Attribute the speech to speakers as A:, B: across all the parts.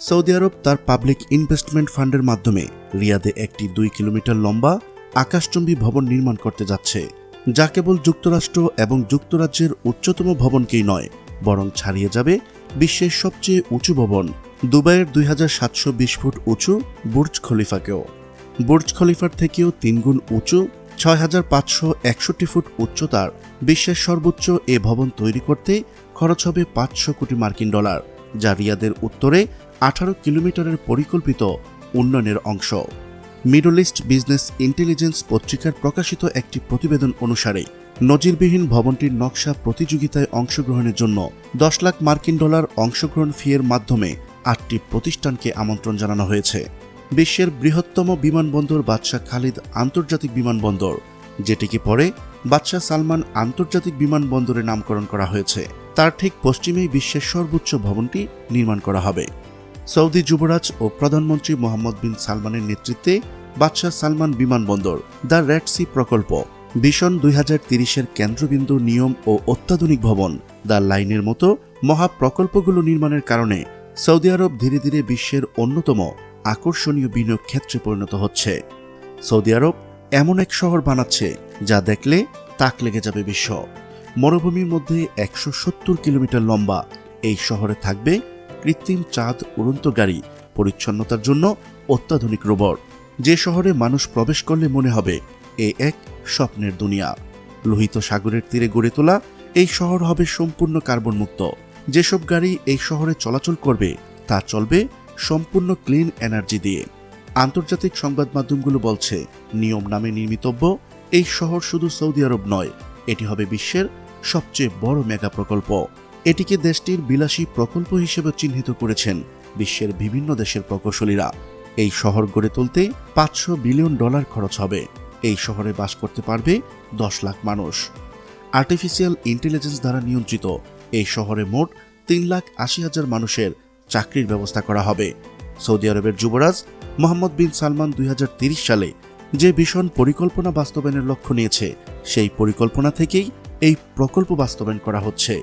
A: Saudi আরব তার public investment ফান্ডের মাধ্যমে রিয়াদে একটি দুই কিলোমিটার লম্বা আকাশচুম্বী ভবন নির্মাণ করতে যাচ্ছে, যা কেবল যুক্তরাষ্ট্র এবং যুক্তরাজ্যের উচ্চতম ভবনকেই নয়, বরং ছাড়িয়ে যাবে বিশ্বের সবচেয়ে উঁচু ভবন, দুবাইয়ের দুই হাজার সাতশো বিশ ফুট উঁচু বুর্জ খলিফাকেও। বুর্জ খলিফার থেকেও তিনগুণ উঁচু, ছয় হাজার পাঁচশো একষট্টি ফুট উচ্চতার বিশ্বের সর্বোচ্চ এ ভবন তৈরি করতে খরচ হবে পাঁচশো কোটি মার্কিন ডলার। যা রিয়াদের উত্তরে আঠারো কিলোমিটারের পরিকল্পিত উন্নয়নের অংশ। মিডল ইস্ট বিজনেস ইন্টেলিজেন্স পত্রিকার প্রকাশিত একটি প্রতিবেদন অনুসারে, নজিরবিহীন ভবনটির নকশা প্রতিযোগিতায় অংশগ্রহণের জন্য দশ লাখ মার্কিন ডলার অংশগ্রহণ ফিয়ের মাধ্যমে আটটি প্রতিষ্ঠানকে আমন্ত্রণ জানানো হয়েছে। বিশ্বের বৃহত্তম বিমানবন্দর বাদশাহ খালিদ আন্তর্জাতিক বিমানবন্দর, যেটিকে পরে বাদশাহ সালমান আন্তর্জাতিক বিমানবন্দরে নামকরণ করা হয়েছে। তার ঠিক পশ্চিমেই বিশ্বের সর্বোচ্চ ভবনটি নির্মাণ করা হবে। সৌদি যুবরাজ ও প্রধানমন্ত্রী মোহাম্মদ বিন সালমানের নেতৃত্বে বাদশাহ সালমান বিমানবন্দর, দ্য রেড সি প্রকল্প ভিশন দুই হাজার তিরিশের কেন্দ্রবিন্দু নিয়ম ও অত্যাধুনিক ভবন, দ্য লাইনের মতো মহা প্রকল্পগুলো নির্মাণের কারণে সৌদি আরব ধীরে ধীরে বিশ্বের অন্যতম আকর্ষণীয় বিনিয়োগ ক্ষেত্রে পরিণত হচ্ছে। সৌদি আরব এমন এক শহর বানাচ্ছে যা দেখলে তাক লেগে যাবে বিশ্ব। মরুভূমির মধ্যে একশো সত্তর কিলোমিটার লম্বা। এই শহরে থাকবে কৃত্রিম চাঁদ উড়ন্ত গাড়ি, পরিচ্ছন্নতার জন্য অত্যাধুনিক রোবট। যে শহরে মানুষ প্রবেশ করলে মনে হবে, এ এক স্বপ্নের দুনিয়া। লোহিত সাগরের তীরে গড়ে তোলা এই শহর হবে সম্পূর্ণ কার্বন মুক্ত যেসব গাড়ি এই শহরে চলাচল করবে, তা চলবে সম্পূর্ণ ক্লিন এনার্জি দিয়ে। আন্তর্জাতিক সংবাদ মাধ্যমগুলো বলছে, নিয়ম নামে নির্মিতব্য এই শহর শুধু সৌদি আরব নয়, এটি হবে বিশ্বের সবচেয়ে বড় মেগা প্রকল্প। এটিকে দেশটির বিলাসী প্রকল্প হিসেবে চিহ্নিত করেছেন বিশ্বের বিভিন্ন দেশের প্রকৌশলীরা। এই শহর গড়ে তুলতে পাঁচশো বিলিয়ন ডলার খরচ হবে। এই শহরে বাস করতে পারবে দশ লাখ মানুষ। আর্টিফিশিয়াল ইন্টেলিজেন্স দ্বারা নিয়ন্ত্রিত এই শহরে মোট তিন লাখ আশি হাজার মানুষের চাকরির ব্যবস্থা করা হবে। সৌদি আরবের যুবরাজ মোহাম্মদ বিন সালমান দুই সালে যে ভীষণ পরিকল্পনা বাস্তবায়নের লক্ষ্য নিয়েছে, সেই পরিকল্পনা থেকেই এই প্রকল্প বাস্তবায়ন করা হচ্ছে।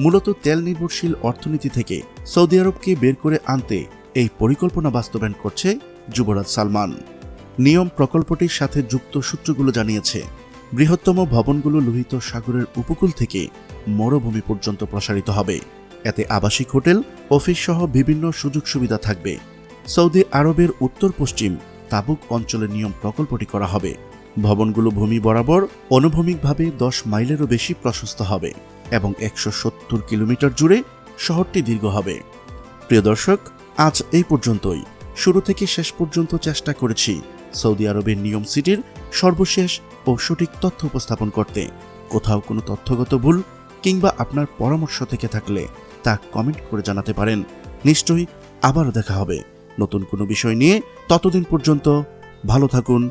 A: মূলত তেল নির্ভরশীল অর্থনীতি থেকে সৌদি আরবকে বের করে আনতে এই পরিকল্পনা বাস্তবায়ন করছে যুবরাজ সালমান। নিয়ম প্রকল্পটির সাথে যুক্ত সূত্রগুলো জানিয়েছে, বৃহত্তম ভবনগুলো লোহিত সাগরের উপকূল থেকে মরুভূমি পর্যন্ত প্রসারিত হবে। এতে আবাসিক হোটেল, অফিস সহ বিভিন্ন সুযোগ সুবিধা থাকবে। সৌদি আরবের উত্তর পশ্চিম তাবুক অঞ্চলে নিয়ম প্রকল্পটি করা হবে। ভবনগুলো ভূমি বরাবর অনুভূমিকভাবে দশ মাইলেরও বেশি প্রশস্ত হবে এবং একশো সত্তর কিলোমিটার জুড়ে শহরটি দীর্ঘ হবে। প্রিয় দর্শক, আজ এই পর্যন্তই। শুরু থেকে শেষ পর্যন্ত চেষ্টা করেছি সৌদি আরবের নিয়ম সিটির সর্বশেষ ও সঠিক তথ্য উপস্থাপন করতে। কোথাও কোনো তথ্যগত ভুল কিংবা আপনার পরামর্শ থেকে থাকলে তা কমেন্ট করে জানাতে পারেন। নিশ্চয়ই আবারও দেখা হবে। নতুন কোনো বিষয় নিয়ে ততদিন পর্যন্ত ভালো থাকুন